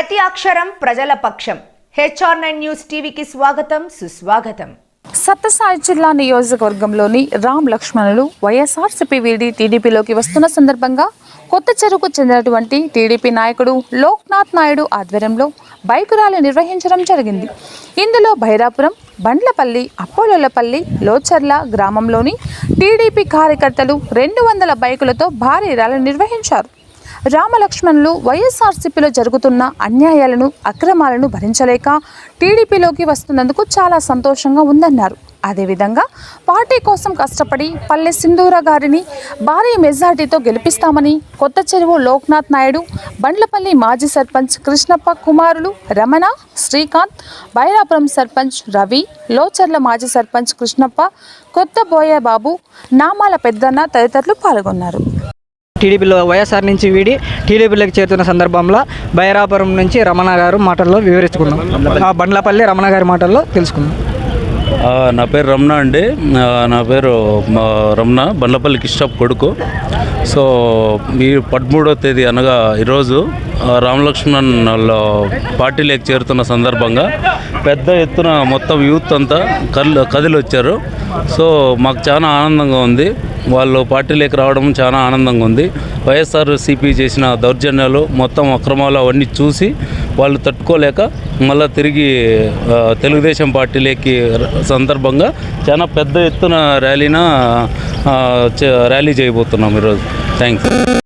ప్రతి అక్షరం ప్రజల పక్షం. హెచ్ఆర్ నైన్ న్యూస్ టీవీకి స్వాగతం సుస్వాగతం. సత్యసాయి జిల్లా నియోజకవర్గంలోని రామ్ లక్ష్మణులు వైఎస్ఆర్సీపీ వీడి టీడీపీలోకి వస్తున్న సందర్భంగా కొత్త చెరుకు చెందినటువంటి టీడీపీ నాయకుడు లోక్నాథ్ నాయుడు ఆధ్వర్యంలో బైకు ర్యాలీ నిర్వహించడం జరిగింది. ఇందులో భైరాపురం బండ్లపల్లి అప్పోలపల్లి లోచర్ల గ్రామంలోని టీడీపీ కార్యకర్తలు రెండు వందల బైకులతో భారీ ర్యాలీ నిర్వహించారు. రామలక్ష్మణులు వైఎస్ఆర్సీపీలో జరుగుతున్న అన్యాయాలను అక్రమాలను భరించలేక టీడీపీలోకి వస్తున్నందుకు చాలా సంతోషంగా ఉందన్నారు. అదేవిధంగా పార్టీ కోసం కష్టపడి పల్లె సింధూర గారిని భారీ మెజార్టీతో గెలిపిస్తామని కొత్త చెరువు లోక్నాథ్ నాయుడు బండ్లపల్లి మాజీ సర్పంచ్ కృష్ణప్ప కుమారులు రమణ శ్రీకాంత్ బైరాపురం సర్పంచ్ రవి లోచర్ల మాజీ సర్పంచ్ కృష్ణప్ప కొత్త బోయబాబు నామాల పెద్దన్న తదితరులు పాల్గొన్నారు. టీడీపీలో వైఎస్ఆర్ నుంచి వీడి టీడీపీలోకి చేరుతున్న సందర్భంలో బైరాపురం నుంచి రమణ గారు మాటల్లో వివరించుకున్నాం ఆ బండ్లపల్లి రమణ గారి మాటల్లో తెలుసుకున్నాం నా పేరు రమణ అండి. నా పేరు రమణ. బండ్లపల్లి కిష్టప్ కొడుకు. సో ఈ పదమూడవ తేదీ అనగా ఈరోజు రామలక్ష్మణ్ పార్టీలోకి చేరుతున్న సందర్భంగా పెద్ద ఎత్తున మొత్తం యూత్ అంతా కల్ కదిలి వచ్చారు సో మాకు చాలా ఆనందంగా ఉంది. వాళ్ళు పార్టీలోకి రావడం చాలా ఆనందంగా ఉంది. వైఎస్ఆర్ సిపి చేసిన దౌర్జన్యాలు మొత్తం అక్రమాలు అవన్నీ చూసి వాళ్ళు తట్టుకోలేక మళ్ళీ తిరిగి తెలుగుదేశం పార్టీలోకి సందర్భంగా చాలా పెద్ద ఎత్తున ర్యాలీన చే- ర్యాలీ చేయబోతున్నాం ఈరోజు. థ్యాంక్స్